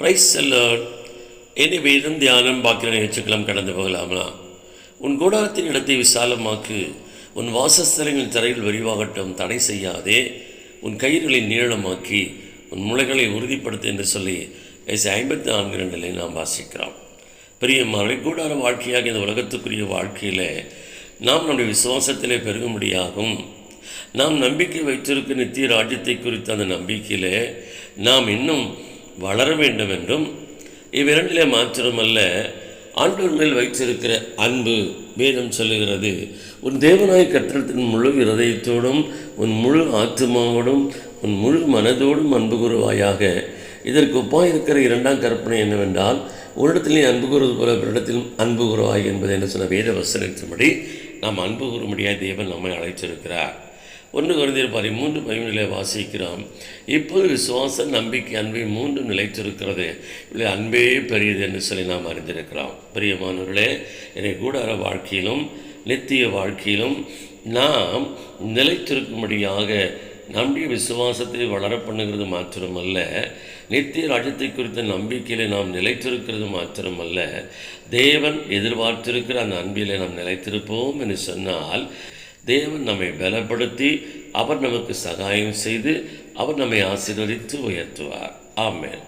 Price seller என்னை வேதம் தியானம் பாக்கிற நிகழ்ச்சிகளும் கடந்து போகலாமா? உன் கூடாரத்தின் இடத்தை விசாலமாக்கு. உன் வாசஸ்தலங்களின் தரையில் விரிவாகட்டும் தடை செய்யாதே. உன் கயிறுகளை நீளமாக்கி உன் முளைகளை உறுதிப்படுத்து என்று சொல்லி எஸ் ஐம்பத்தி நான்கு ரெண்டிலே நாம் வாசிக்கிறோம். பெரிய மறை கூடார வாழ்க்கையாக இந்த உலகத்துக்குரிய வாழ்க்கையில் நாம் நம்முடைய விசுவாசத்திலே பெருகும்படியாகும். நாம் நம்பிக்கை வைத்திருக்க நித்திய ராஜ்யத்தை குறித்த அந்த நம்பிக்கையிலே நாம் இன்னும் வளர வேண்டும் என்றும் இவ்விரண்டிலே மாத்திரமல்ல ஆண்டவர் மேல் வைத்திருக்கிற அன்பு வேதம் சொல்லுகிறது. உன் தேவனாய் கற்றத்தின் முழு இருதயத்தோடும் உன் முழு ஆத்மாவோடும் உன் முழு மனதோடும் அன்பு கூறுவாயாக. இதற்கு ஒப்பாக இருக்கிற இரண்டாம் கற்பனை என்னவென்றால் ஒரு நீ அன்பு கூறுவது போல ஒரு இடத்திலும் அன்பு கூறுவாய் என்பது என்ன சொன்ன வேத வசனத்தின்படி நாம் அன்பு கூறும்படியாக தேவன் நம்மை அழைத்திருக்கிறார். ஒன்று குறைந்தர் பதிமூன்று பதிமூணிலே வாசிக்கிறோம். இப்போது விசுவாச நம்பிக்கை அன்பை மூன்று நிலைத்திருக்கிறது. இல்லை அன்பே பெரியது என்று சொல்லி நாம் அறிந்திருக்கிறோம். பிரியமானவர்களே என்னை கூடார வாழ்க்கையிலும் நித்திய வாழ்க்கையிலும் நாம் நிலைத்திருக்கும்படியாக நம்முடைய விசுவாசத்தை வளர பண்ணுகிறது மாத்திரமல்ல நித்திய ராஜ்யத்தை குறித்த நம்பிக்கையிலே நாம் நிலைத்திருக்கிறது மாத்திரமல்ல தேவன் எதிர்பார்த்திருக்கிற அந்த அன்பிலே நாம் நிலைத்திருப்போம் என்று சொன்னால் தேவன் நம்மை பலப்படுத்தி அவர் நமக்கு சகாயம் செய்து அவர் நம்மை ஆசீர்வதித்து உயர்த்துவார். ஆமேன்.